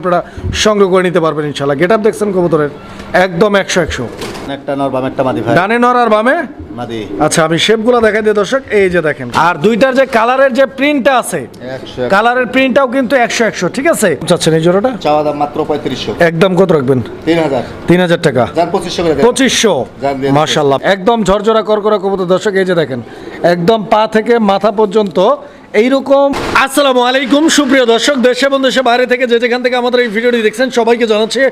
আপনারা সংগ্রহ করে নিতে পারবেন ইনশাল্লাহ গেট আপ দেখছেন কবুতরের? একদম একশো একশো। একটা নর বাম একটা মাদি ভাই। ডানে নর আর বামে? মাদি। আচ্ছা আমি শেপগুলো দেখাই দিই দর্শক। এই যে দেখেন। আর দুইটার যে কালারের যে প্রিন্টটা আছে কালারের প্রিন্টটাও কিন্তু একশো একশো ঠিক আছে? চাচ্ছেন এই জোড়াটা? চাওয়া দাম মাত্র পঁয়ত্রিশশো। একদম কত রাখবেন? তিন হাজার। তিন হাজার টাকা। পঁচিশশো। একদম ঝরঝরা করকরা কবুতর। দর্শক এই যে দেখেন। একদম পা থেকে মাথা পর্যন্ত এইরকম। আসসালামু আলাইকুম, সুপ্রিয় দর্শক, দেশে এবং দেশে বাইরে থেকে যে যেখান থেকে আমাদের এই ভিডিওটি দেখছেন, সবাইকে জানাচ্ছে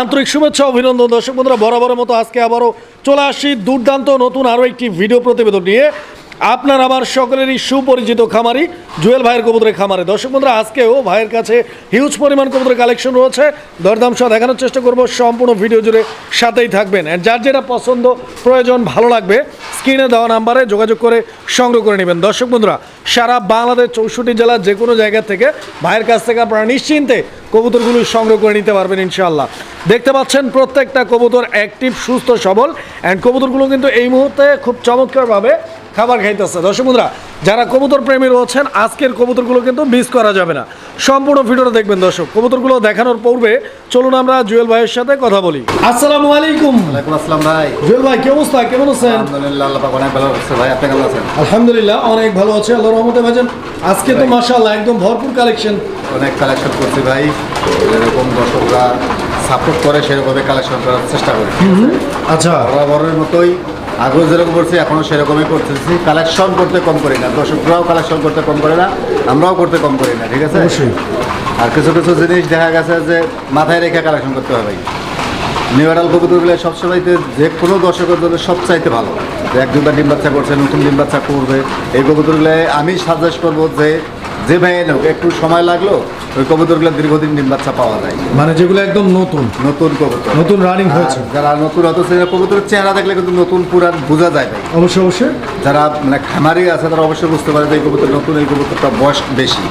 আন্তরিক শুভেচ্ছা, অভিনন্দন। দর্শক বন্ধুরা, বরাবরের মতো আজকে আবারও চলে আসি দুর্দান্ত নতুন আরও একটি ভিডিও প্রতিবেদন নিয়ে। আপনার আমার সকলেরই সুপরিচিত খামারি, জুয়েল ভাইয়ের কবুতরের খামারে। দর্শক বন্ধুরা, আজকেও ভাইয়ের কাছে হিউজ পরিমাণ কবুতরের কালেকশন রয়েছে। দরদাম সহ দেখানোর চেষ্টা করব, সম্পূর্ণ ভিডিও জুড়ে সাথেই থাকবেন। আর যার যেটা পছন্দ, প্রয়োজন, ভালো লাগবে স্ক্রিনে দেওয়া নাম্বারে যোগাযোগ করে সংগ্রহ করে নেবেন। দর্শক বন্ধুরা, সারা বাংলাদেশ চৌষট্টি জেলার যে কোনো জায়গা থেকে ভাইয়ের কাছ থেকে আপনারা নিশ্চিন্তে কবুতরগুলো সংগ্রহ করে নিতে পারবেন ইনশাআল্লাহ। দেখতে পাচ্ছেন, প্রত্যেকটা কবুতর অ্যাক্টিভ সুস্থ, সবল। অ্যান্ড কবুতরগুলো কিন্তু এই মুহূর্তে খুব চমৎকারভাবে খাবার খাইতেছে। দর্শক বন্ধুরা যারা কবুতর প্রেমী রয়েছেন আজকের কবুতরগুলো কিন্তু মিস করা যাবে না। সম্পূর্ণ ভিডিওটা দেখবেন দর্শক। কবুতরগুলো দেখানোর পূর্বে চলুন আমরা জুয়েল ভাইয়ের সাথে কথা বলি। আসসালামু আলাইকুম। ওয়ালাইকুম আসসালাম ভাই। জুয়েল ভাই কি অবস্থা? কেমন আছেন? আলহামদুলিল্লাহ আল্লাহ পাক অনেক ভালো রাখছে ভাই। আপনি কেমন আছেন? আলহামদুলিল্লাহ অনেক ভালো আছে। আল্লাহর রহমতে ভাইজান আজকে তো মাশাআল্লাহ একদম ভরপুর কালেকশন অনেক কালেকশন করছি ভাই। এরকম দর্শকরা সাপোর্ট করে সেরকমই কালেকশন করার চেষ্টা করি। আচ্ছা। বরাবরের মতোই আগেও যেরকম করছি এখনও সেরকমই করতেছি। কালেকশন করতে কম করি না। দর্শকরাও কালেকশন করতে কম করে না আমরাও করতে কম করি না ঠিক আছে? অবশ্যই। আর কিছু কিছু জিনিস দেখা গেছে যে মাথায় রেখে কালেকশন করতে হবে ভাই। নিউরাল কবুতরগুলো সবসময়তে যে কোনো দর্শকের জন্য সবচাইতে ভালো। যে এক দুবার ডিম বাচ্চা করছে নতুন ডিম বাচ্চা করবে এই কবুতরগুলো আমি সাজেস্ট করব যে যে ভাই হোক একটু সময় লাগল ওই কবুতরগুলো দীর্ঘদিন ডিম বাচ্চা পাওয়া যায়। মানে যেগুলো একদম নতুন। নতুন কবুতর। নতুন রানিং হয়েছে। যারা নতুন অত কবুতরের চেহারা দেখলে কিন্তু নতুন পুরান বোঝা যায় ভাই। অবশ্যই অবশ্যই। যারা মানে খামারি আছে তারা অবশ্যই বুঝতে পারে যে এই কবুতর নতুন এই কবুতরটা বয়স বেশি।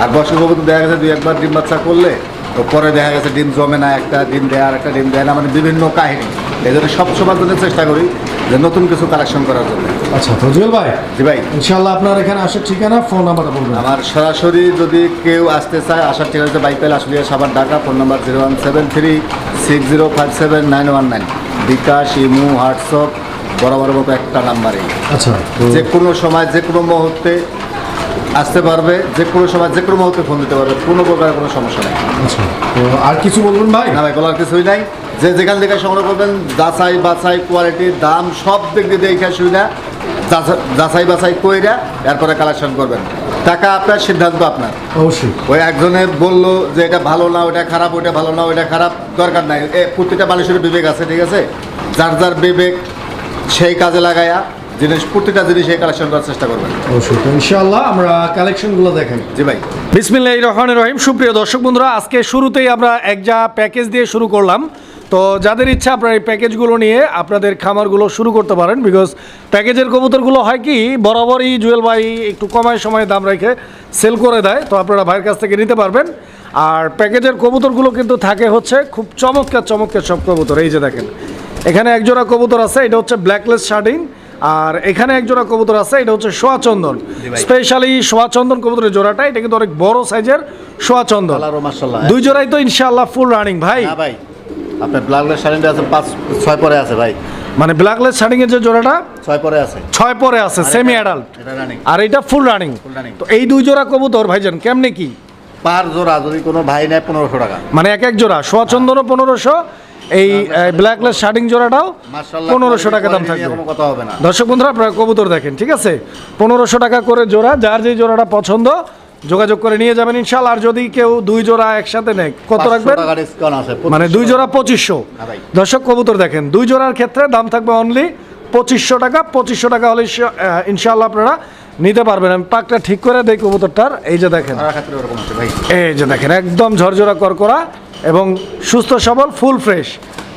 আর বয়স্ক কবুতর দেখা গেছে দুই একবার ডিম বাচ্চা করলে তো পরে দেখা গেছে ডিম জমে না একটা ডিম দেয় আর একটা ডিম দেয় না মানে বিভিন্ন কাহিনী। এই জন্য সবসময় জন্য চেষ্টা করি যে নতুন কিছু কালেকশন করার জন্য। আচ্ছা ফজল ভাই। জি ভাই। ইনশাআল্লাহ আপনার এখানে আসার ঠিকানা ফোন নাম্বারটা বলবেন। আমার সরাসরি যদি কেউ আসতে চায় আসার ঠিক আছে বাইক পেলে আসলে সাবার Dhaka phone number zero one seven three six zero five seven nine one nine bKash imo WhatsApp বরাবর মতো একটা নাম্বারে আচ্ছা যে কোনো সময় যে কোনো মুহূর্তে আসতে পারবে যে কোনো সময় যে কোনো মুহূর্তে ফোন দিতে পারবে কোনো প্রকার কোনো সমস্যা নেই। আচ্ছা তো আর কিছু বলবেন ভাই? না ভাই বলার কিছুই নাই। যে যেখান থেকে সংগ্রহ করবেন যাচাই বাছাই কোয়ালিটি দাম সব দিক দিয়ে দেখে না যাচাই বাছাই কইরা এরপরে কালেকশন করবেন। টাকা আপনার সিদ্ধান্ত আপনার। অবশ্যই। ওই একজনে বলল যে এটা ভালো না ওটা খারাপ ওটা ভালো না ওটা খারাপ দরকার নাই। এ প্রতিটা মানুষের বিবেক আছে ঠিক আছে? যার যার বিবেক সেই কাজে লাগায়া জিনিস প্রতিটা জিনিস এই কালেকশন করার চেষ্টা করবেন। অবশ্যই তো ইনশাআল্লাহ আমরা কালেকশনগুলো দেখাই জি ভাই। বিসমিল্লাহ রহমান রহিম। সুপ্রিয় দর্শক বন্ধুরা আজকে শুরুতেই আমরা এক যা প্যাকেজ দিয়ে শুরু করলাম। তো যাদের ইচ্ছা আপনারা এই প্যাকেজগুলো নিয়ে আপনাদের খামারগুলো শুরু করতে পারেন বিকজ প্যাকেজের কবুতরগুলো হয় কি বরাবরই জুয়েল ভাই একটু কমায় সময়ে দাম রেখে সেল করে দেয় তো আপনারা ভাইয়ের কাছ থেকে নিতে পারবেন। আর প্যাকেজের কবুতরগুলো কিন্তু থাকে হচ্ছে খুব চমৎকার চমৎকার সব কবুতর। এই যে দেখেন এখানে একজোড়া কবুতর আছে এটা হচ্ছে ব্ল্যাকলেস শার্টিং আর এখানে এক জোড়া কবুতর আছে এটা হচ্ছে সোয়াচন্দন। স্পেশালি সোয়াচন্দন কবুতরের জোড়াটা এটা কিন্তু অনেক বড় সাইজের সোয়াচন্দন মাশাআল্লাহ দুই জোড়াই তো ইনশাআল্লাহ ফুল রানিং ভাই। ভাই আপনার ব্লাউজের শাড়িটা আছে পাঁচ ছয় পরে আছে ভাই। মানে ব্ল্যাকলেস শার্টিং এর যে জোড়াটা ছয় পরে আছে। ছয় পরে আছে সেমি অ্যাডাল্ট আর এটা ফুল রানিং তো এই দুই জোড়া কবুতর ভাইজান কেমনে কি? পার জোড়া যদি কোনো ভাই নেয় পনেরোশো টাকা। মানে এক এক জোড়া সোয়াচন্দনও পনেরোশো এই ব্ল্যাকলেস শার্টিং জোড়াটাও পনেরোশো টাকা দাম থাকবে। দর্শক বন্ধুরা আপনারা কবুতর দেখেন ঠিক আছে? পনেরোশো টাকা করে জোড়া যার যে জোড়াটা পছন্দ যোগাযোগ করে নিয়ে যাবেন ইনশাল্লাহ আর যদি কেউ দুই জোড়া একসাথে নেয় কত 500 রাখবেন? মানে দুই জোড়া পঁচিশশো। হ্যাঁ দর্শক কবুতর দেখেন দুই জোড়ার ক্ষেত্রে দাম থাকবে অনলি পঁচিশশো টাকা। পঁচিশশো টাকা হলে ইনশা- ইনশাল্লাহ আপনারা নিতে পারবেন। আমি পাকটা ঠিক করে দেই কবুতরটার এই যে দেখেন। এই যে দেখেন একদম ঝরঝরা করকরা। এবং সুস্থ সবল ফুল ফ্রেশ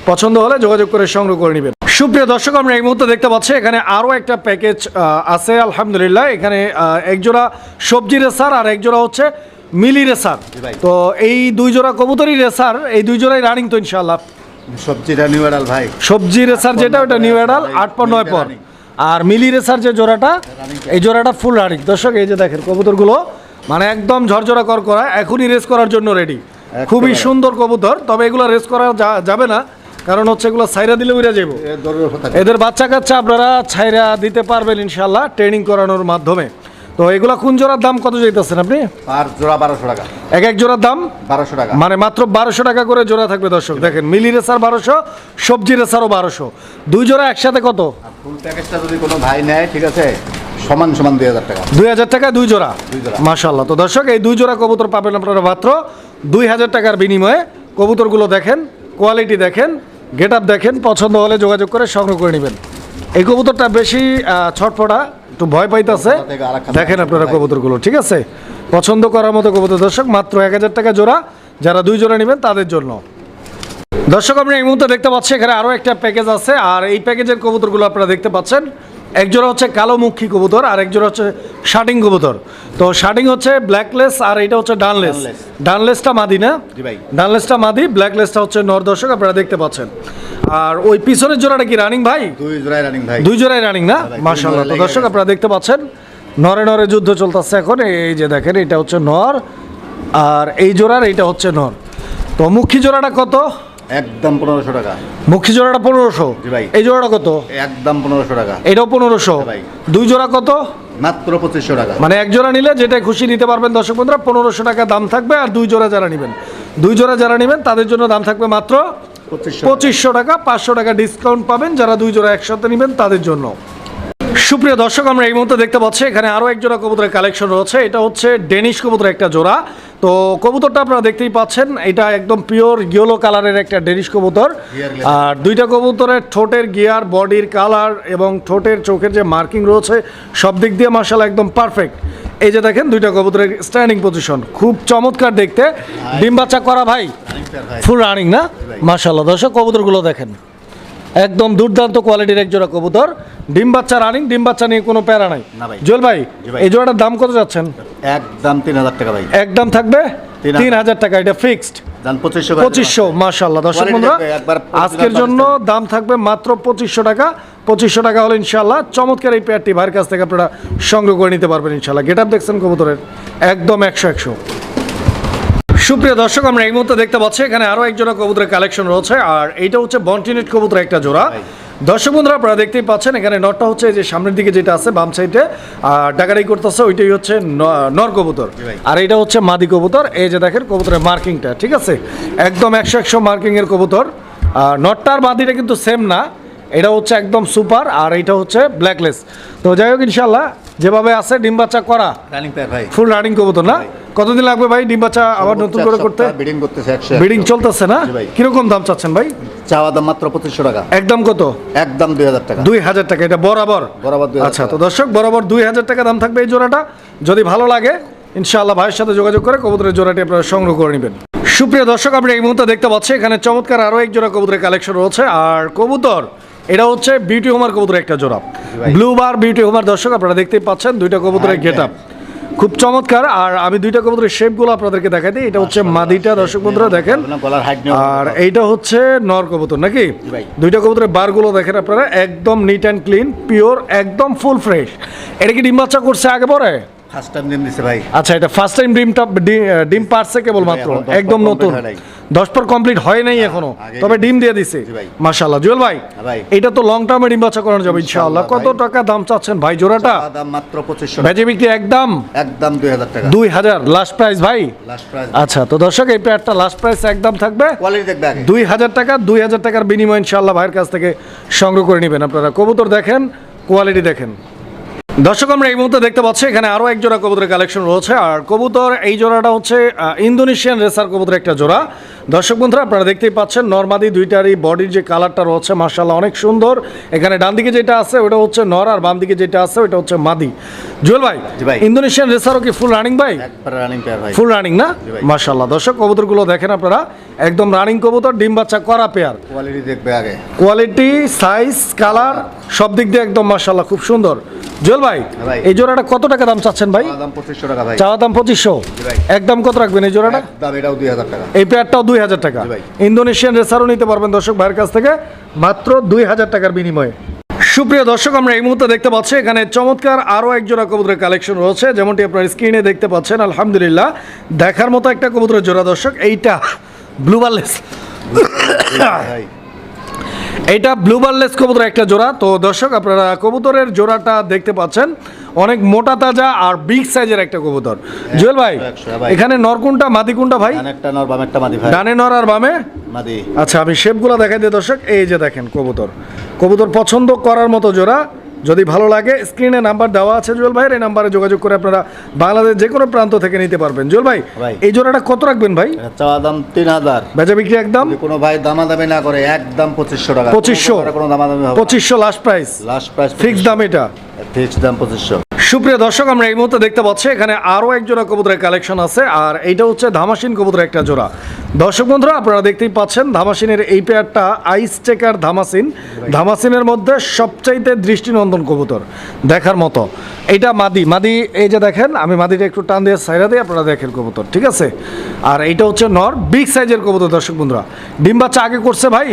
পছন্দ হলে যোগাযোগ করে সংগ্রহ করে নেবেন। সুপ্রিয় দর্শক আমরা এই মুহূর্তে দেখতে পাচ্ছি এখানে আরও একটা প্যাকেজ আছে আলহামদুলিল্লাহ। এখানে আহ, এক জোড়া সবজি রেসার আর এক জোড়া হচ্ছে মিলি রেসার। তো এই দুই জোড়া কবুতরই রেসার এই দুই জোড়াই রানিং তো ইনশাল্লাহ সবজিটা নিউ এডাল ভাই। সবজি রেসার যেটা ওটা নিউ এডাল আট পর নয় পর। আর মিলি রেসার যে জোড়াটা এই জোড়াটা ফুল রানিং দর্শক এই যে দেখেন কবুতরগুলো মানে একদম ঝরঝরা কর করা এখনই রেস করার জন্য রেডি খুবই সুন্দর কবুতর তবে এগুলো রেস করা যাবে না কারণ হচ্ছে এগুলো সাইরা দিলে উড়ে যাব এদের বাচ্চা কাচ্চা আপনারা ছাইরা দিতে পারবেন ইনশাল্লাহ ট্রেনিং করানোর মাধ্যমে। তো এগুলা কোন জোড়ার দাম কত যেতেছেন আপনি? আর জোড়া বারোশো টাকা। এক এক জোড়ার দাম? বারোশো টাকা। মানে মাত্র বারোশো টাকা করে জোড়া থাকবে দর্শক দেখেন মিলি রেসার বারোশো সবজি রেসারও বারোশো। দুই জোড়া একসাথে কত? ফুল প্যাকেজটা যদি কোনো ভাই নেয় ঠিক আছে সমান সমান দুই হাজার টাকা। দুই হাজার টাকা দুই জোড়া। দুই জোড়া। মাশাল্লাহ তো দর্শক এই দুই জোড়া কবুতর পাবেন আপনারা মাত্র দুই হাজার টাকার বিনিময়ে কবুতরগুলো দেখেন কোয়ালিটি দেখেন গেট আপ দেখেন পছন্দ হলে যোগাযোগ করে সংগ্রহ করে নেবেন। এই কবুতরটা বেশি ছটফটা একটু ভয় পাইতেছে। দেখেন আপনারা কবুতরগুলো ঠিক আছে? পছন্দ করার মতো কবুতর দর্শক মাত্র এক হাজার টাকা জোড়া। যারা দুই জোড়া নেবেন তাদের জন্য। দর্শক আপনি এই মুহূর্তে দেখতে পাচ্ছেন এখানে আরও একটা প্যাকেজ আছে। আর এই প্যাকেজের কবুতরগুলো আপনারা দেখতে পাচ্ছেন। এক জোড়া হচ্ছে কালো মুখী কবুতর আর এক জোড়া হচ্ছে শার্টিং কবুতর। তো শার্টিং হচ্ছে ব্ল্যাকলেস আর এটা হচ্ছে ডানলেস। ডানলেস। ডানলেসটা মাদি না? ভাই। ডানলেসটা মাদি ব্ল্যাকলেসটা হচ্ছে নর দর্শক আপনারা দেখতে পাচ্ছেন। আর ওই পিছনের জোড়াটা কি রানিং ভাই? দুই জোড়ায় রানিং ভাই। দুই জোড়াই রানিং না? মাশাআল্লাহ। তো দর্শক আপনারা দেখতে পাচ্ছেন নরে নরে যুদ্ধ চলতেছে এখন। এই যে দেখেন এটা হচ্ছে নর আর এই জোড়ার এইটা হচ্ছে নর। তো মুখী জোড়াটা কত? একদম পনেরোশো টাকা। মুখী জোড়াটা পনেরোশো ভাই। এই জোড়াটা কত? একদম পনেরোশো টাকা। এটাও পনেরোশো। ভাই। দুই জোড়া কত? মাত্র পঁচিশশো টাকা। মানে এক জোড়া নিলে যেটা খুশি নিতে পারবেন দর্শক বন্ধুরা পনেরোশো টাকা দাম থাকবে আর দুই জোড়া যারা নেবেন। দুই জোড়া যারা নেবেন তাদের জন্য দাম থাকবে মাত্র পঁচিশশো পঁচিশশো টাকা পাঁচশো টাকা ডিসকাউন্ট পাবেন যারা দুই জোড়া একসাথে নেবেন তাদের জন্য। সুপ্রিয় দর্শক আমরা এই মুহূর্তে দেখতে পাচ্ছি এখানে আরও এক জোড়া কবুতরের কালেকশন রয়েছে। এটা হচ্ছে ডেনিশ কবুতরের একটা জোড়া। তো কবুতরটা আপনারা দেখতেই পাচ্ছেন এটা একদম পিওর ইয়েলো কালারের একটা ডেনিশ কবুতর। আর দুইটা কবুতরের ঠোঁটের গিয়ার বডির কালার এবং ঠোঁটের চোখের যে মার্কিং রয়েছে সব দিক দিয়ে মার্শাল একদম পারফেক্ট এই যে দেখেন দুইটা কবুতরের স্ট্যান্ডিং পজিশন খুব চমৎকার দেখতে। ডিম বাচ্চা করা ভাই? ফুল রানিং না? মাশাল্লাহ দর্শক কবুতরগুলো দেখেন। একদম দুর্দান্ত কোয়ালিটির এক জোড়া কবুতর। ডিম বাচ্চা রানিং ডিম বাচ্চা নিয়ে কোনো প্যারা নাই। না ভাই। এই জোড়াটার দাম কত যাচ্ছেন? একদম তিন হাজার টাকা ভাই। একদম থাকবে? তিন হাজার। টাকা এটা ফিক্সড পঁচিশশো পঁচিশশো মাশাল্লাহ দর্শক বন্ধুরা আজকের জন্য দাম থাকবে মাত্র পঁচিশশো টাকা। পঁচিশশো টাকা হলে ইনশাল্লাহ চমৎকার এই পেয়ারটি ভাইয়ের কাছ থেকে আপনারা সংগ্রহ করে নিতে পারবেন ইনশাল্লাহ গেট আপ দেখছেন কবুতরের একদম একশো একশো। সুপ্রিয় দর্শক আমরা এই মুহূর্তে দেখতে পাচ্ছি এখানে আরও এক জোড়া কবুতরের কালেকশন রয়েছে আর এইটা হচ্ছে বন্টিনেট কবুতরের একটা জোড়া। দর্শক বন্ধুরা আপনারা দেখতেই পাচ্ছেন এখানে নটটা হচ্ছে এই যে সামনের দিকে যেটা আছে বাম সাইডে আর ডাকাডাই করতেছে ওইটাই হচ্ছে নর কবুতর। আর এটা হচ্ছে মাদি কবুতর এই যে দেখেন কবুতরের মার্কিংটা ঠিক আছে? একদম একশো একশো মার্কিংয়ের কবুতর আর নটটার মাদিটা কিন্তু সেম না এটা হচ্ছে একদম সুপার আর এটা হচ্ছে ব্ল্যাকলেস তো যাই হোক ইনশাল্লাহ যেভাবে আছে ডিম বাচ্চা করা রানিং ভাই। ফুল রানিং কবুতর না? কতদিন লাগবে ভাই ডিম বাচ্চা আবার নতুন করে করতে? বিডিং করতেছে একশো বিডিং চলতেছে না। কীরকম দাম চাচ্ছেন ভাই? চাওয়া দাম মাত্র পঁচিশশো টাকা। একদম কত? একদম দুই হাজার টাকা। দুই হাজার টাকা এটা বরাবর? বরাবর 2000 আচ্ছা তো দর্শক বরাবর দুই হাজার টাকা দাম থাকবে এই জোড়াটা। যদি ভালো লাগে ইনশাআল্লাহ ভাইয়ের সাথে যোগাযোগ করে কবুতরের জোড়াটি আপনারা সংগ্রহ করে নেবেন। সুপ্রিয় দর্শক আপনি এই মুহূর্তে দেখতে পাচ্ছি এখানে চমৎকার আরও এক জোড়া কবুতরের কালেকশন রয়েছে। আর কবুতর এটা হচ্ছে বিউটি হোমার কবুতরের একটা জোড়া। ভাই। ব্লু বার বিউটি হোমার দর্শক আপনারা দেখতেই পাচ্ছেন দুইটা কবুতরের গেট আপ খুব চমৎকার। আর আমি দুইটা কবুতরের শেপগুলো আপনাদেরকে দেখাই দিই। এটা হচ্ছে মাদিটা দর্শক বন্ধুরা দেখেন। আর এইটা হচ্ছে নর কবুতর নাকি। দুইটা কবুতরের বারগুলো দেখেন আপনারা একদম নিট অ্যান্ড ক্লিন পিওর একদম ফুল ফ্রেশ এটা কি ডিম বাচ্চা করছে আগে পরে? ফার্স্ট টাইম দিন দিছে ভাই। আচ্ছা এটা ফার্স্ট টাইম ডিমটা ডিম পারছে এখনও দশ একদম নতুন। complete হয় নাই। দশ পর কমপ্লিট হয় নাই এখনও। তবে ডিম দিয়ে দিছে। মাশাআল্লাহ। জুয়েল ভাই হ্যাঁ এটা তো লং টার্মে ডিম বাচ্চা করানো যাবে ইনশাআল্লাহ কত ইনশাআল্লাহ টাকা দাম চাচ্ছেন ভাই জোড়াটা? দাম মাত্র পঁচিশশো ভেজে বিক্রি একদম? একদম দুই হাজার টাকা। দুই হাজার। লাস্ট প্রাইস ভাই? লাস্ট প্রাইস আচ্ছা তো দর্শক এই পেয়ারটা লাস্ট প্রাইস একদম থাকবে। কোয়ালিটি দেখবে আগে। দুই হাজার টাকা দুই হাজার টাকার বিনিময় ইনশাল্লাহ ভাইয়ের কাছ থেকে সংগ্রহ করে নেবেন। আপনারা কবুতর দেখেন কোয়ালিটি দেখেন। দর্শক আমরা এই মুহূর্তে দেখতে পাচ্ছি এখানে আরও এক জোড়া কবুতরের কালেকশন রয়েছে। আর কবুতর এই জোড়াটা হচ্ছে ইন্দোনেশিয়ান রেসার কবুতরের একটা জোড়া। দর্শক বন্ধুরা আপনারা দেখতেই পাচ্ছেন নর্মাদি দুইটারই বডির যে কালারটা রয়েছে মার্শাল্লাহ অনেক সুন্দর। এখানে ডান দিকে যেটা আছে ওটা হচ্ছে নর আর বাম দিকে যেটা আছে ওটা হচ্ছে মাদি। জুয়েল ভাই ভাই। ইন্দোনেশিয়ান রেসারও কি ফুল রানিং ভাই? ফুল রানিং না? মার্শাল্লাহ দর্শক কবুতরগুলো দেখেন আপনারা একদম রানিং কবুতর ডিম বাচ্চা করা পেয়ার কোয়ালিটি দেখবে আগে। কোয়ালিটি সাইজ কালার সব দিক দিয়ে একদম মার্শাল্লাহ খুব সুন্দর। জুয়েল ভাই ভাই। এই জোড়াটা কত টাকা দাম চাচ্ছেন ভাই? চাওয়া দাম পঁচিশশো। একদম কত রাখবেন এই জোড়াটা? এই পেয়ারটাও দুই হাজার টাকা। ইন্দোনেশিয়ান রেসারও নিতে পারবেন দর্শক ভাইয়ের কাছ থেকে মাত্র দুই হাজার টাকার বিনিময়ে। সুপ্রিয় দর্শক আমরা এই মুহূর্তে দেখতে পাচ্ছি এখানে চমৎকার আরও এক জোড়া কবুতরের কালেকশন রয়েছে। যেমনটি আপনার স্ক্রিনে দেখতে পাচ্ছেন আলহামদুলিল্লাহ দেখার মতো একটা কবুতরের জোড়া দর্শক এইটা ব্লুবারলেস এইটা ব্লুবারলেস কবুতর একটা জোড়া। তো দর্শক আপনারা কবুতরের জোড়াটা দেখতে পাচ্ছেন। অনেক মোটা তাজা আর বিগ সাইজের একটা কবুতর। জুয়েল ভাই এখানে নর নরকুনটা মাদি কোনটা ভাই? একটা নর বাম একটা মাদি ভাই। ডানে নর আর বামে? মাদি। আচ্ছা আমি শেপগুলো দেখাই দিই দর্শক। এই যে দেখেন কবুতর। কবুতর পছন্দ করার মতো জোড়া। যদি ভালো লাগে স্ক্রিনে নাম্বার দেওয়া আছে জুয়েল ভাইয়ের এই নাম্বারে যোগাযোগ করে আপনারা বাংলাদেশ যে কোনো প্রান্ত থেকে নিতে পারবেন। জুয়েল ভাই। এই জোড়াটা কত রাখবেন ভাই? চাওয়া দাম তিন হাজার। বেচা বিক্রি একদম? কোনো ভাই দামাদামি না করে একদম পঁচিশশো টাকা। পঁচিশশো। কোনো দামাদামি পঁচিশশো last price last price fix দাম এটা? ফিক্স দাম পঁচিশশো। সুপ্রিয় দর্শক আমরা এই মুহূর্তে দেখতে পাচ্ছি এখানে আরও এক জোড়া কবুতরের কালেকশন আছে আর এইটা হচ্ছে ধামাসিন কবুতরের একটা জোড়া। দর্শক বন্ধুরা আপনারা দেখতেই পাচ্ছেন ধামাসিনের এই পেয়ারটা আইস চেকার ধামাসিন। ধামাসিনের মধ্যে সবচাইতে দৃষ্টিনন্দন কবুতর দেখার মতো। এটা মাদি। মাদি এই যে দেখেন আমি মাদিটা একটু টান দিয়ে সাইরা দিয়ে আপনারা দেখেন কবুতর ঠিক আছে? আর এইটা হচ্ছে নর বিগ সাইজের কবুতর দর্শক বন্ধুরা। ডিম বাচ্চা আগে করছে ভাই?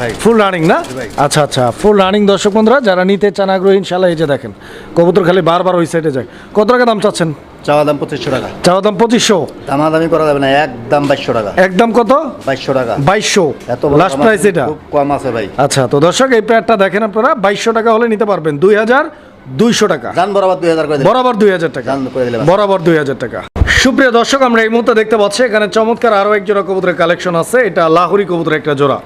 ভাই। ফুল রানিং না? আচ্ছা আচ্ছা ফুল রানিং দর্শক বন্ধুরা যারা নিতে চান আগ্রহী ইনশাল্লাহ এই যে দেখেন কবুতর খালি বারবার ওই সাইডে যায় কত টাকা দাম চাচ্ছেন? চাওয়া দাম পঁচিশশো টাকা। চাওয়া দাম পঁচিশশো? দামাদামি করা যাবে না একদম বাইশশো টাকা। একদম কত? বাইশশো টাকা। বাইশশো। এত লাস্ট প্রাইস এটা। কম আছে ভাই। আচ্ছা তো দর্শক এই প্যাডটা দেখেন আপনারা বাইশশো টাকা হলে নিতে পারবেন। দুই হাজার দুইশো টাকা। জান বরাবর দুই হাজার বরাবর দুই হাজার টাকা। বরাবর দুই হাজার টাকা। সুপ্রিয় দর্শক আমরা এই মুহূর্তে দেখতে পাচ্ছি এখানে চমৎকার আরও এক জোড়া কবুতরের কালেকশন আছে। এটা লাহোরি কবুতরের একটা জোড়া।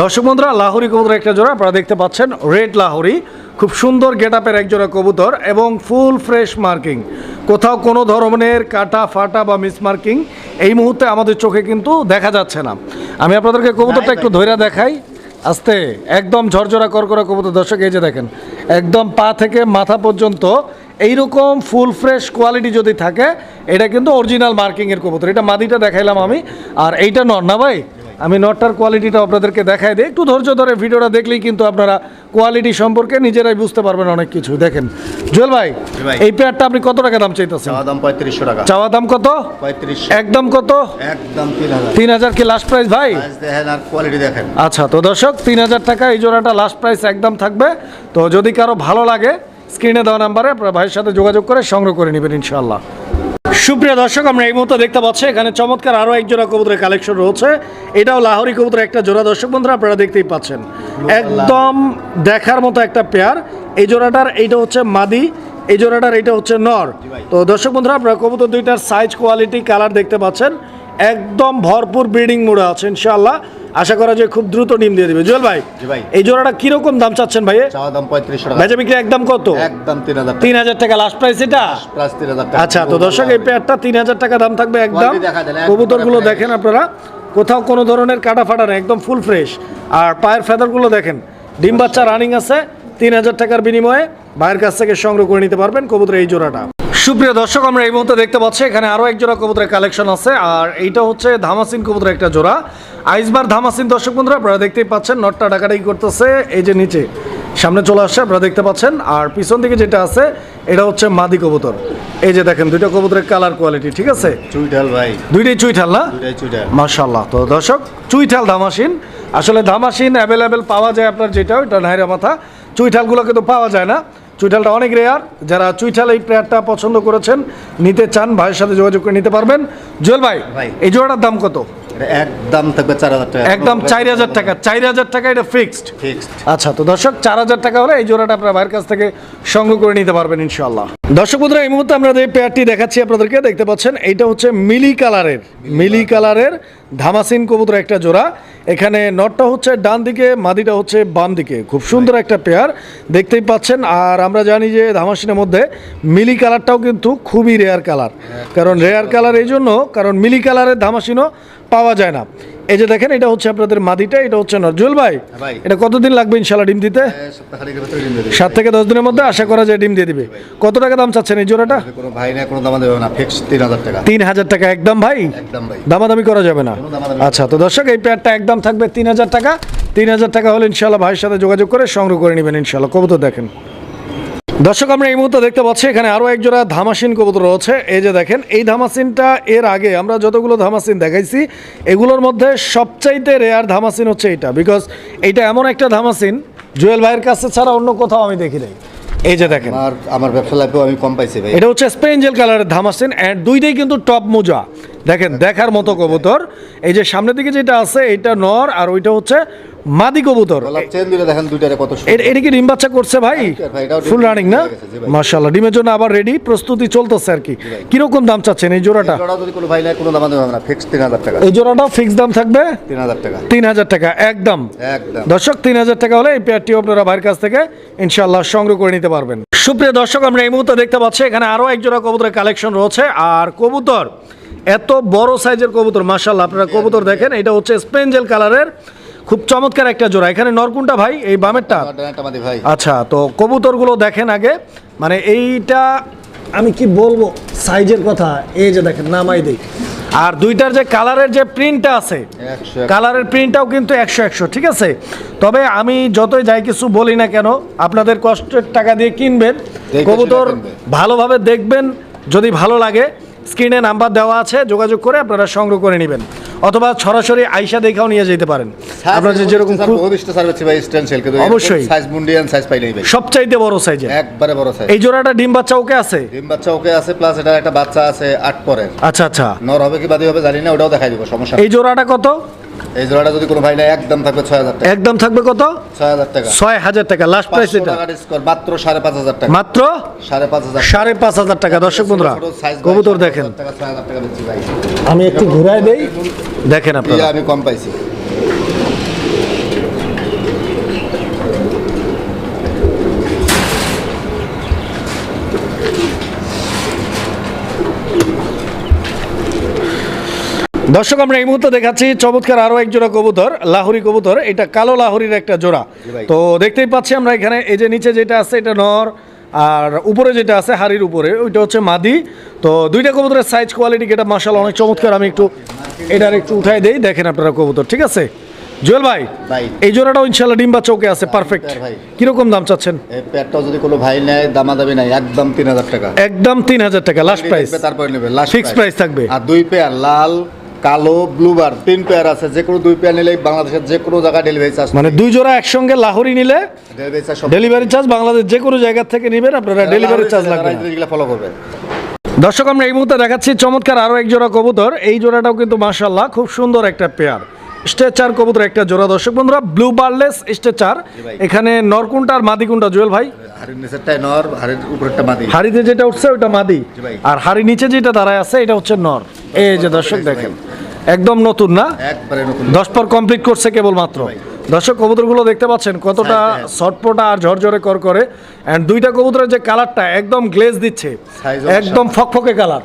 দর্শক বন্ধুরা লাহোরি কবুতরের একটা জোড়া আপনারা দেখতে পাচ্ছেন রেড লাহোরি। খুব সুন্দর গেট আপের এক জোড়া কবুতর এবং ফুল ফ্রেশ মার্কিং। কোথাও কোনো ধরনের কাটা ফাটা বা মিস মার্কিং এই মুহূর্তে আমাদের চোখে কিন্তু দেখা যাচ্ছে না। আমি আপনাদেরকে কবুতরটা একটু ধৈর্য দেখাই। আস্তে একদম ঝরঝরা করকরা কবুতর। দর্শক এই যে দেখেন একদম পা থেকে মাথা পর্যন্ত এইরকম ফুল ফ্রেশ কোয়ালিটি যদি থাকে, এটা কিন্তু অরিজিনাল মার্কিংয়ের কবুতর। এটা মাদিটা দেখাইলাম আমি। আর এইটা নর না ভাই? আমি নটটার কোয়ালিটিটা আপনাদেরকে দেখাই দিই। একটু ধৈর্য ধরে ভিডিওটা দেখলেই কিন্তু আপনারা কোয়ালিটি সম্পর্কে নিজেরাই বুঝতে পারবেন অনেক কিছু। দেখেন জুয়েল ভাই এই পেয়ারটা আপনি কত টাকা দাম চাইতেছেন? চাওয়া দাম পঁয়ত্রিশশো টাকা। চাওয়া দাম কত? পঁয়ত্রিশশো। একদম কত? একদম তিন হাজার। তিন হাজার কি লাস্ট প্রাইস ভাই? দেখেন আর কোয়ালিটি দেখেন। আচ্ছা তো দর্শক তিন হাজার টাকা এই জোড়াটা লাস্ট প্রাইস একদম থাকবে। তো যদি কারও ভালো লাগে স্ক্রিনে দেওয়া নাম্বারে আপনার ভাইয়ের সাথে যোগাযোগ করে সংগ্রহ করে নেবেন ইনশাল্লাহ সুপ্রিয় দর্শক আমরা এই মুহূর্তে দেখতে পাচ্ছি এখানে চমৎকার আরও এক জোড়া কবুতরের কালেকশন রয়েছে। এটাও লাহোরি কবুতরের একটা জোড়া। দর্শক বন্ধুরা আপনারা দেখতেই পাচ্ছেন। একদম দেখার মতো একটা পেয়ার। এই জোড়াটার এইটা হচ্ছে মাদি এই জোড়াটার এইটা হচ্ছে নর। তো দর্শক বন্ধুরা আপনারা কবুতর দুইটার সাইজ কোয়ালিটি কালার দেখতে পাচ্ছেন। একদম ভরপুর ব্রিডিং মোড়ে আছে ইনশাআল্লাহ। আশা করা যায় খুব দ্রুত ডিম দিয়ে দিবে। জুয়েল ভাই জি ভাই। এই জোড়াটা কীরকম দাম চাচ্ছেন ভাই চাওয়া দাম টাকা। বেচা বিক্রি একদম কত? একদম তিন হাজার টাকা। তিন হাজার টাকা লাস্ট প্রাইস এটা? প্রাইস তিন হাজার টাকা। আচ্ছা তো দর্শক এই পেয়ারটা তিন হাজার টাকা দাম থাকবে একদম। কবুতরগুলো দেখেন আপনারা। কোথাও কোনো ধরনের কাটা ফাটা নেই একদম ফুল ফ্রেশ আর পায়ের ফেদারগুলো দেখেন। ডিম বাচ্চা রানিং আছে তিন হাজার টাকার বিনিময়ে। ভাইয়ের কাছ থেকে সংগ্রহ করে নিতে পারবেন কবুতর এই জোড়াটা। সুপ্রিয় দর্শক আমরা এই মুহূর্তে দেখতে পাচ্ছি এখানে আরও এক জোড়া কবুতরের কালেকশন আছে আর এইটা হচ্ছে ধামাসিন কবুতরের একটা জোড়া। আইসবার ধামাসিন দর্শক বন্ধুরা আপনারা দেখতেই পাচ্ছেন নটটা ডাকাডাকি করতেছে এই যে নিচে সামনে চলে আসছে আপনারা দেখতে পাচ্ছেন আর পিছন দিকে যেটা আছে এটা হচ্ছে মাদি কবুতর। এই যে দেখেন দুইটা কবুতরের কালার কোয়ালিটি ঠিক আছে? চুইঠাল ভাই। দুইটাই চুইঠাল না? মাশাল্লাহ তো দর্শক চুইঠাল ধামাসিন। আসলে ধামাসিন অ্যাভেলেবেল পাওয়া যায় আপনার যেটা ওইটা নাইরা মাথা। চুইঠালগুলো কিন্তু পাওয়া যায় না। চুইঠালটা অনেক রেয়ার যারা চুইঠাল এই প্লেয়ারটা পছন্দ করেছেন নিতে চান ভাইয়ের সাথে যোগাযোগ করে নিতে পারবেন। জুয়েল ভাই ভাই। এই জোড়াটার দাম কত? একদম থাকবে চার হাজার টাকা। একদম চার হাজার টাকা চার হাজার টাকা এটা ফিক্সড ফিক্সড আচ্ছা তো দর্শক চার হাজার টাকা হলে এই জোড়াটা আপনার ভাইয়ের কাছ থেকে সংগ্রহ করে নিতে পারবেন ইনশাল্লাহ দর্শক বন্ধুরা এই মুহূর্তে আমরা যে পেয়ারটি দেখাচ্ছি আপনাদেরকে দেখতে পাচ্ছেন এইটা হচ্ছে মিলি কালারের মিলি কালারের ধামাসিন কবুতর একটা জোড়া। এখানে নটটা হচ্ছে ডান দিকে মাদিটা হচ্ছে বাম দিকে। খুব সুন্দর একটা পেয়ার দেখতেই পাচ্ছেন। আর আমরা জানি যে ধামাসিনের মধ্যে মিলি কালারটাও কিন্তু খুবই রেয়ার কালার কারণ রেয়ার কালার এই জন্য কারণ মিলি কালারের ধামাসিনও পাওয়া যায় না। এই যে দেখেন এটা হচ্ছে আপনাদের মাদিটা এটা হচ্ছে নজরুল ভাই ভাই। এটা কতদিন লাগবে ইনশাল্লাহ ডিম দিতে। সাত থেকে দশ দিনের মধ্যে আশা করা যায় ডিম দিয়ে দিবে। কত টাকা দাম চাচ্ছেন এই জোড়াটা? ভাই না কোনো দামা দেবে না ফিক্স তিন হাজার টাকা। তিন হাজার টাকা একদম ভাই? দামাদামি করা যাবে না। আচ্ছা তো দর্শক এই পেয়ারটা একদম থাকবে তিন হাজার টাকা। তিন হাজার টাকা হলে ইনশাল্লাহ ভাইয়ের সাথে যোগাযোগ করে সংগ্রহ করে নেবেন ইনশাল্লাহ কবুতর দেখেন। দর্শক আমরা এই মুহূর্তে দেখতে পাচ্ছি এখানে আরও একজোড়া ধামাসিন কবুতর রয়েছে। এই যে দেখেন এই ধামাসিনটা এর আগে আমরা যতগুলো ধামাসিন দেখাইছি এগুলোর মধ্যে সবচাইতে রেয়ার ধামাসিন হচ্ছে এটা। বিকজ এইটা এমন একটা ধামাসিন জুয়েল ভাইয়ের কাছে ছাড়া অন্য কোথাও আমি দেখি নাই। এই যে দেখেন। আর আমার ব্যবসা লাইফেও আমি কম পাইছি ভাই। এটা হচ্ছে স্পেঞ্জেল কালারের ধামাসিন অ্যান্ড দুইটাই কিন্তু টপ মোজা। দেখেন দেখার মতো কবুতর। এই যে সামনের দিকে যেটা আছে এটা নর আর ওইটা হচ্ছে মাদি কবুতর। দেখেন দুইটারে কত এটা কি ডিম বাচ্চা করছে ভাই? ফুল রানিং না? হয়ে গেছে, জি ভাই। মাশাল্লাহ ডিমের জন্য আবার রেডি প্রস্তুতি চলতেছে আর কি। কীরকম দাম চাচ্ছেন এই জোড়াটা? জোড়া যদি কোনো ভাই নাই কোনো দাম হবে না ফিক্স তিন হাজার টাকা। এই জোড়াটা ফিক্স দাম থাকবে? তিন হাজার টাকা। একদম। একদম। দর্শক তিন হাজার টাকা হলে এই পেয়ারটিও আপনারা ভাইয়ের কাছ থেকে ইনশাল্লাহ সংগ্রহ করে নিতে পারবেন। সুপ্রিয় দর্শক আমরা এই মুহূর্তে দেখতে পাচ্ছি এখানে আরও এক জোড়া কবুতরের কালেকশন রয়েছে। আর কবুতর এত বড় সাইজের কবুতর মাশাল্লাহ আপনারা কবুতর দেখেন এটা হচ্ছে স্পেঞ্জেল কালারের খুব চমৎকার একটা জোড়া। এখানে নরকুনটা ভাই এই বামেরটা? আচ্ছা তো কবুতরগুলো দেখেন আগে। মানে এইটা আমি কি বলব সাইজের কথা এই যে দেখেন নামাই দেই। আর দুইটার যে কালারের যে প্রিন্টটা আছে কালারের প্রিন্টটাও কিন্তু একশো একশো ঠিক আছে? তবে আমি যতই যাই কিছু বলি না কেন আপনাদের কষ্টের টাকা দিয়ে কিনবেন। কবুতর ভালোভাবে দেখবেন যদি ভালো লাগে। স্ক্রিনে নাম্বার দেওয়া আছে যোগাযোগ করে আপনারা সংগ্রহ করে নেবেন। অথবা সরাসরি আইসা দেখাও নিয়ে যেতে পারেন। আপনার যে যেরকম অবশ্যই। সাইজ মুন্ডিয়ান সাইজ পাই নাই ভাই। সবচাইতে বড় সাইজের একবারে বড় সাইজ এই জোড়াটা ডিম বাচ্চা ওকে আছে? ডিম বাচ্চা ওকে আছে প্লাস এটা একটা বাচ্চা আছে আট পরের। আচ্ছা আচ্ছা। নর হবে কি বাদি হবে জানি না ওটাও দেখাই দেবো সমস্যা এই জোড়াটা কত। এই জোড়াটা যদি কোনো ভাই নাই একদম থাকবে ছয় হাজার টাকা। একদম থাকবে কত? ছয় হাজার টাকা। ছয় হাজার টাকা লাস্ট প্রাইস এটা টাকা মাত্র সাড়ে পাঁচ হাজার টাকা। মাত্র সাড়ে পাঁচ হাজার সাড়ে পাঁচ হাজার টাকা। দর্শক বন্ধুরা কবুতর দেখেন। আমি একটু ঘুরাই দেই। দেখেন আপনি আপনারা আমি কম পাইছি। দর্শক আমরা এই মুহূর্তে দেখাচ্ছি চমৎকার আরও এক জোড়া কবুতর লাহুরি কবুতর। এটা কালো লাহুরির একটা জোড়া। তো দেখতেই পাচ্ছি আমরা এখানে এই যে নিচে যেটা আছে এটা নর আর উপরে যেটা আছে হাড়ির উপরে ওইটা হচ্ছে মাদি। তো দুইটা কবুতরের সাইজ কোয়ালিটি এটা মাসাল অনেক চমৎকার। আমি একটু এটার একটু উঠাই দেই দেখেন আপনারা কবুতর ঠিক আছে? জুয়েল ভাই ভাই। এই জোড়াটাও ইনশাল্লাহ ডিম্বা চৌকে আছে পারফেক্ট ভাই। কীরকম দাম চাচ্ছেন? এই প্যাডটাও যদি কোনো ভাই নেয় দামাদামি নাই একদম তিন হাজার টাকা। একদম তিন হাজার টাকা লাস্ট প্রাইস তারপরে নেবে লাস্ট ফিক্স price থাকবে। আর দুই পেয়ার লাল কালো ব্লুবার তিন পেয়ার আছে যে কোনো দুই পেয়ার নিলে বাংলাদেশের যে কোনো জায়গায় ডেলিভারি চার্জ মানে দুই জোড়া একসঙ্গে লাহোরি নিলে delivery charge delivery charge Bangladesh যে কোনো জায়গা থেকে নেবেন আপনারা ডেলিভারি চার্জ লাগবে ফলো করবে। দর্শক আমরা এই মুহূর্তে দেখাচ্ছি চমৎকার আরও এক জোড়া কবুতর। এই জোড়াটাও কিন্তু মাসাল্লাহ খুব সুন্দর একটা পেয়ার স্ট্রেচার কবুতর একটা জোড়া দর্শক বন্ধুরা ব্লু বার্লেস স্ট্রেচার। এখানে নরকুনটা আর মাদিকুনটা জুয়েল ভাই? নর উপরেরটা মাদি। হাড়িতে যেটা উঠছে ওটা মাদি। আর হাড়ি নিচে যেটা দাঁড়ায় আছে এটা হচ্ছে নর। এই যে দর্শক দেখেন একদম নতুন না? দশ পর কমপ্লিট করছে কেবলমাত্র। দর্শক কবুতরগুলো দেখতে পাচ্ছেন কতটা Size আর ঝরঝরে কর করে। অ্যান্ড দুইটা কবুতরের যে কালারটা একদম গ্লেজ দিচ্ছে। একদম ফকফকে কালার।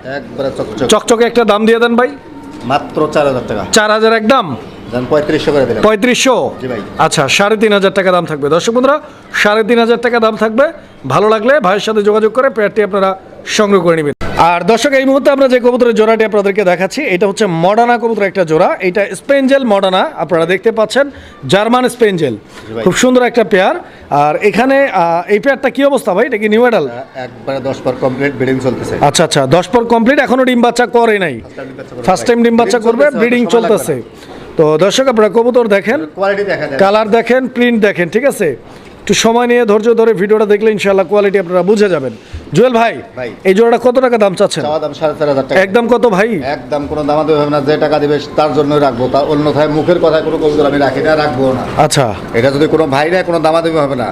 চকচকে একটা দাম দিয়ে দেন ভাই। মাত্র চার হাজার টাকা। চার হাজার একদম। পঁয়ত্রিশশো। আচ্ছা সাড়ে তিন হাজার টাকা দাম থাকবে। দর্শক বন্ধুরা সাড়ে তিন হাজার টাকা দাম থাকবে। ভালো লাগলে ভাইয়ের সাথে যোগাযোগ করে পেয়ারটি আপনারা সংগ্রহ করে নেবেন। আর দর্শক এই মুহূর্তে আমরা যে কবুতরের জোড়াটি আপনাদেরকে দেখাচ্ছি এটা হচ্ছে মডানা কবুতর একটা জোড়া। এটা স্পেঞ্জেল মডানা আপনারা দেখতে পাচ্ছেন জার্মান স্পেঞ্জেল খুব সুন্দর একটা পেয়ার। আর এখানে এই পেয়ারটা কি অবস্থা ভাই? এটা কি নিউ মেডাল একবারে দশ পর কমপ্লিট ব্রিডিং চলতেছে। আচ্ছা আচ্ছা দশ পর কমপ্লিট এখনও ডিম বাচ্চা করে নাই। ফার্স্ট টাইম ডিম বাচ্চা করবে ব্রিডিং চলতেছে। তো দর্শক আপনারা কবুতর দেখেন কোয়ালিটি দেখা যায়। কালার দেখেন প্রিন্ট দেখেন ঠিক আছে? একটু সময় নিয়ে ধৈর্য ধরে ভিডিওটা দেখলে ইনশাআল্লাহ কোয়ালিটি আপনারা বুঝে যাবেন। জুয়েল ভাই। এই জোড়াটা কত টাকা দাম চাচ্ছেন? দাম সাড়ে চার হাজার টাকা। একদম কত ভাই? একদম কোনো দামাদামি হবে না যে টাকা দিবে তার জন্যই রাখব। তার অন্যথায় মুখের কথায় কোনো কবুতর আমি রাখি না রাখব না। আচ্ছা। এটা যদি কোনো ভাই নেয় কোনো দামাদামি হবে না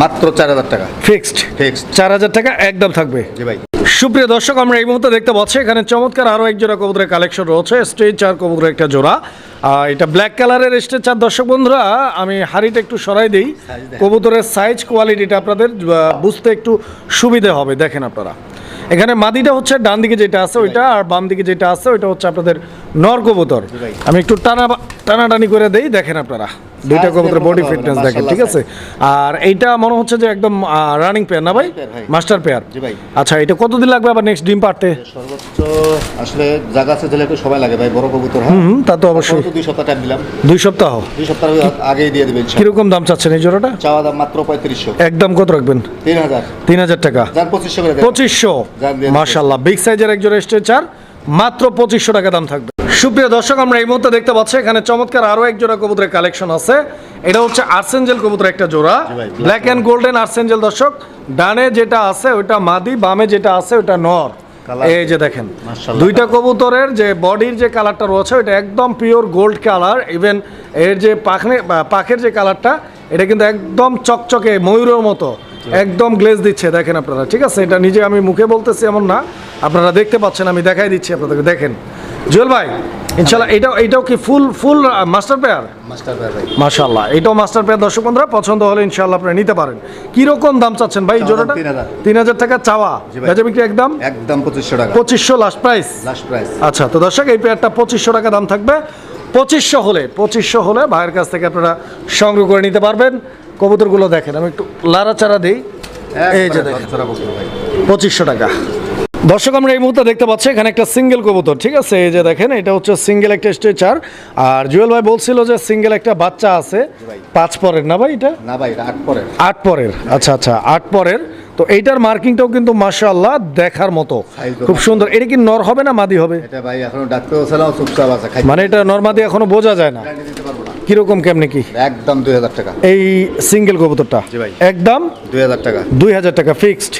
মাত্র চার হাজার টাকা। ফিক্সড ফিক্সড চার হাজার টাকা একদম থাকবে। জি ভাই। সুপ্রিয় দর্শক আমরা এই মুহূর্তে দেখতে পাচ্ছি এখানে চমৎকার আরও এক জোড়া কবুতরের কালেকশন রয়েছে স্টেজ চার কবুতরের একটা জোড়া। আর এটা ব্ল্যাক কালারের স্টেজ চার। দর্শক বন্ধুরা আমি হাড়িটা একটু সরাই দিই কবুতরের সাইজ কোয়ালিটিটা আপনাদের বুঝতে একটু সুবিধে হবে দেখেন আপনারা। এখানে মাদিটা হচ্ছে ডান দিকে যেটা আছে ওইটা আর বাম দিকে যেটা আছে ওইটা হচ্ছে আপনাদের নর কবুতর। আমি একটু টানা টানাটানি করে দেই দেখেন আপনারা। দুইটা কবুতরের দেখে বডি ফিটনেস দেখেন ঠিক আছে? আর এইটা মনে হচ্ছে যে একদম রানিং পেয়ার না ভাই। মাস্টার পেয়ার আচ্ছা এটা কতদিন লাগবে আবার নেক্সট ডিম পারতে সর্বোচ্চ আসলে জায়গা আছে দিলে একটু সময় লাগে ভাই বড় কবুতর হ্যাঁ? হুম তা তো অবশ্যই। দুই সপ্তাহ টাইম দিলাম। দুই সপ্তাহ? দুই সপ্তাহ আগেই দিয়ে দেবেন কীরকম দাম চাচ্ছেন এই জোড়াটা? চাওয়া দাম মাত্র পঁয়ত্রিশশো। একদম কত রাখবেন? তিন হাজার। তিন হাজার টাকা। পঁচিশশো পঁচিশশো? যান মার্শাল্লাহ বিগ সাইজের এক জোড়া স্ট্রেচার মাত্র পঁচিশশো টাকা দাম থাকবে। সুপ্রিয় দর্শক আমরা এই মুহূর্তে দেখতে পাচ্ছি এখানে চমৎকার আরও এক জোড়া কবুতরের কালেকশন আছে। এটা হচ্ছে আর্সেঞ্জেল কবুতর একটা জোড়া। ব্ল্যাক অ্যান্ড গোল্ডেন আর্সেঞ্জেল দর্শক ডানে যেটা আছে ওটা মাদি বামে যেটা আছে ওটা নর। এই যে দেখেন দুইটা কবুতরের যে বডির যে কালারটা রয়েছে ওটা একদম পিওর গোল্ড কালার ইভেন এর যে পাখনে পাখের যে কালারটা এটা কিন্তু একদম চকচকে ময়ূরের মতো। একদম গ্লেজ দিচ্ছে দেখেন আপনারা ঠিক আছে? এটা নিজে আমি মুখে বলতেছি এমন না। আপনারা দেখতে পাচ্ছেন আমি দেখাই দিচ্ছি আপনাদেরকে দেখেন। জুয়েল ভাই ইনশাল্লাহ এটাও এটাও কি full full master pair master ভাই ভাই। মাশাল্লাহ এটাও মাস্টার পেয়ার দর্শক বন্ধুরা পছন্দ হলে ইনশাল্লাহ আপনারা নিতে পারেন। কি রকম দাম চাচ্ছেন ভাই জোড়াটা? 3000 তিন হাজার টাকা চাওয়া। জি ভাই। বেচা বিক্রি একদম? একদম পঁচিশশো টাকা। পঁচিশশো লাস্ট প্রাইস লাস্ট প্রাইস আচ্ছা তো দর্শক এই পেয়ারটা পঁচিশশো টাকা দাম থাকবে। পঁচিশশো হলে পঁচিশশো হলে ভাইয়ের কাছ থেকে আপনারা সংগ্রহ করে নিতে পারবেন। কবুতরগুলো দেখেন আমি একটু লাড়াচাড়া দিই। এই যে দেখেন। পঁচিশশো টাকা। দর্শক আমরা এই মুহূর্তে দেখতে পাচ্ছি এখানে একটা সিঙ্গেল কবুতর ঠিক আছে? এই যে দেখেন এটা হচ্ছে সিঙ্গেল একটা স্ট্রেচার আর জুয়েল ভাই বলছিল যে সিঙ্গেল একটা বাচ্চা আছে। পাঁচ পরের না ভাই এটা? না ভাই আট পরে আট পরের আচ্ছা আচ্ছা আট পরের। তো এইটার মার্কিংটাও কিন্তু মাশাআল্লাহ দেখার মতো। খুব সুন্দর। এটা কি নর হবে না মাদি হবে? এটা ভাই এখনও ডাক্তার মানে এটা নর্মাদি এখনও বোঝা যায় না। কীরকম কেমনে কি? একদম দুই হাজার টাকা। এই সিঙ্গেল কবুতরটা? একদম? দুই হাজার টাকা। দুই হাজার টাকা ফিক্সড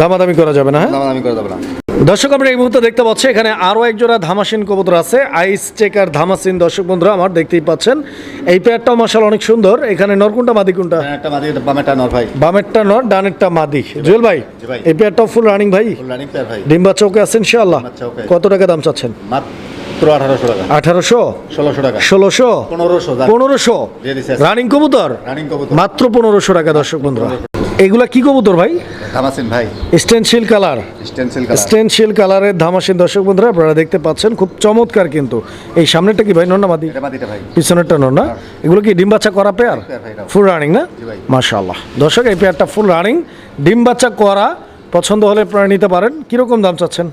দামাদামি করা যাবে না হ্যাঁ? দাম আমি করে দেবো না। দর্শক আমরা এই মুহূর্তে দেখতে পাচ্ছি এখানে আরও এক জোড়া ধামাসিন কবুতর আছে আইস চেকার ধামাসিন। দর্শক বন্ধুরা আমার দেখতেই পাচ্ছেন এই পেয়ারটাও মাসাল অনেক সুন্দর। এখানে নরকুনটা মাদি কোনটা? একটা মাদি নর ভাই। বামেরটা নর ডানেরটা মাদি। জুয়েল ভাই এই পেয়ারটাও ফুল রানিং ভাই? ডিম্বা চৌকে আছেন ইনশাআল্লাহ। কত টাকা দাম চাচ্ছেন? মাত্র আঠারোশো টাকা। আঠারোশো? ষোলোশো টাকা। ষোলোশো? পনেরোশো পনেরোশো? রানিং কবুতর? রানিং কবুতর। মাত্র পনেরোশো টাকা দর্শক বন্ধুরা। এগুলা কি কবুতর ভাই? ধামাসিন ভাই। স্টেনশিল কালার। স্টেনশিল কালারের ধামাসিন দর্শক বন্ধুরা আপনারা দেখতে পাচ্ছেন খুব চমৎকার কিন্তু। এই সামনেরটা কি ভাই নন্না মাদি? পিছনেরটা নন্না এগুলো কি ডিম বাচ্চা করা পেয়ার। ফুল রানিং না। মাশাআল্লাহ। দর্শক এই পেয়ারটা ফুল রানিং ডিম বাচ্চা করা পছন্দ হলে আপনারা নিতে পারেন। কীরকম দাম চাচ্ছেন?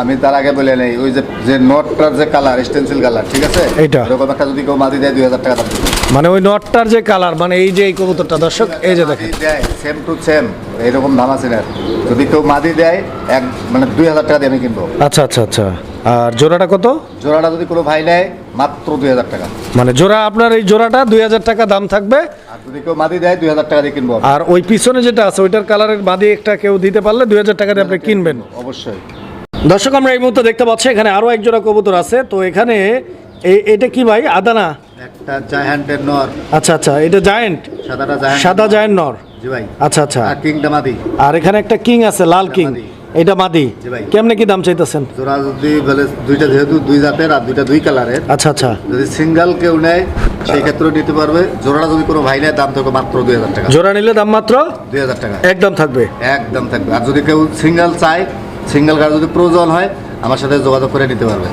আমি তার আগে বলে নেই ওই যে নটটার নোটটার যে কালার স্টেনসিল কালার ঠিক আছে? এইটা। এরকম একটা যদি কেউ মাদি দেয় দুই হাজার টাকা দাম মানে ওই নটটার যে কালার মানে এই যে এই কবুতরটা দর্শক এই যে দেখেন। সেম টু সেম এইরকম দাম আছে না। যদি কেউ মাদি দেয় এক মানে দুই হাজার টাকা দিয়ে আমি কিনবো। আচ্ছা আচ্ছা আচ্ছা। আর জোড়াটা কত? জোড়াটা যদি কোনো ভাই নেয় মাত্র দুই হাজার টাকা। মানে জোড়া আপনার এই জোড়াটা দুই হাজার টাকা দাম থাকবে। আর যদি কেউ মাদি দেয় দুই হাজার টাকা দিয়ে কিনবো। আর ওই পিছনে যেটা আছে ওইটার কালারের বাদি একটা কেউ দিতে পারলে দুই হাজার টাকা দিয়ে আপনি কিনবেন। অবশ্যই। দর্শক আমরা এই মুহূর্তে দেখতে পাচ্ছি এখানে আরও এক জোড়া কবুতর আছে। তো এখানে এটা কি ভাই? আদানা? একটা জায়ান্টের নর। আচ্ছা আচ্ছা এটা জায়েন্ট? সাদাটা জায়ান্ট সাদা জায়েন্ট নর। জি ভাই। আচ্ছা আচ্ছা। আর কিংটা মাদি। আর এখানে একটা কিং আছে লাল কিং। মাদি। এটা মাদি। কেমনে কি দাম চাইতেছেন? জোড়া যদি বলে দুইটা যেহেতু দুই জাতের আর দুইটা দুই কালারের আচ্ছা আচ্ছা। যদি সিঙ্গেল কেউ নেয় সেই ক্ষেত্রে নিতে পারবে। জোড়াটা যদি কোনো ভাই নেয় দাম থাকবে মাত্র দুই হাজার টাকা। জোড়া নিলে দাম মাত্র দুই হাজার টাকা। একদম থাকবে। একদম থাকবে। আর যদি কেউ সিঙ্গেল চায় সিঙ্গেল কার যদি প্রয়োজন হয় আমার সাথে যোগাযোগ করে নিতে পারবে।